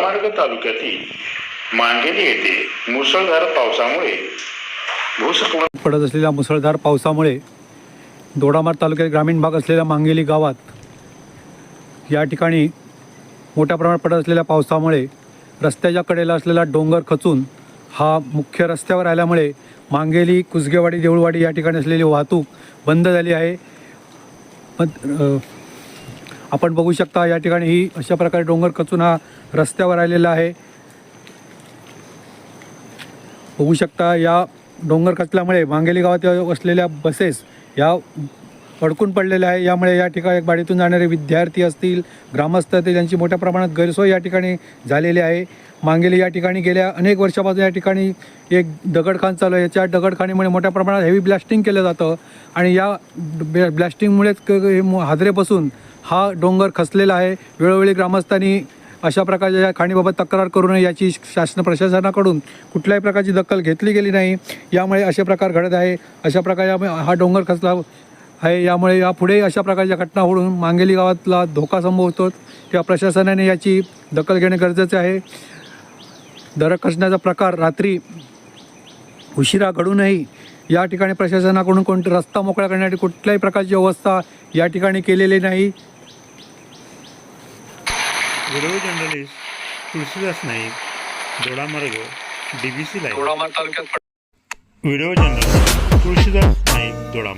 मार्ग तालुक्यातील मांगेली येथे मुसळधार पावसामुळे भूस्खलन पडत असलेल्या मुसळधार पावसामुळे दोडामार तालुक्यात ग्रामीण भाग असलेल्या मांगेली गावात या ठिकाणी मोठ्या प्रमाणात पडत असलेल्या पावसामुळे रस्त्याच्या कडेला असलेला डोंगर खचून हा मुख्य रस्त्यावर आल्यामुळे मांगेली कुसगेवाडी देऊळवाडी या ठिकाणी असलेली वाहतूक बंद झाली आहे. पण आपण बघू शकता या ठिकाणी ही अशा प्रकारे डोंगर खचून हा रस्त्यावर आलेला आहे. बघू शकता या डोंगर खचल्यामुळे मांगेली गावात असलेल्या बसेस या अडकून पडलेले आहे. यामुळे या ठिकाणी बाडीतून जाणारे विद्यार्थी असतील ग्रामस्थ असतील यांची मोठ्या प्रमाणात गैरसोय या ठिकाणी झालेली आहे. मांगेली या ठिकाणी गेल्या अनेक वर्षापासून या ठिकाणी एक दगडखान चालू आहे. याच्या दगडखाणीमुळे मोठ्या प्रमाणात हेवी ब्लास्टिंग केलं जातं आणि या ब्लॅस्टिंगमुळेच ब्लास्टिंगमुळेच हे हादरे बसून हा डोंगर खचलेला आहे. वेळोवेळी ग्रामस्थांनी अशा प्रकारच्या या खाणीबाबत तक्रार करू नये याची शासन प्रशासनाकडून कुठल्याही प्रकारची दखल घेतली गेली नाही. यामुळे असे प्रकार घडत आहे. अशा प्रकारे हा डोंगर खचला आहे. यामुळे यापुढे अशा प्रकारच्या घटना होऊन मांगेली गावातला धोका संभवतो तेव्हा प्रशासनाने याची दखल घेणे गरजेचे आहे. दर खचण्याचा प्रकार रात्री उशिरा घडूनही या ठिकाणी प्रशासनाकडून कोणते रस्ता मोकळा करण्यासाठी कुठल्याही प्रकारची व्यवस्था या ठिकाणी केलेली नाही. Video journalist Tulshidas Naik Dodamarg D B C live video journalist Tulshidas Naik Dodamarg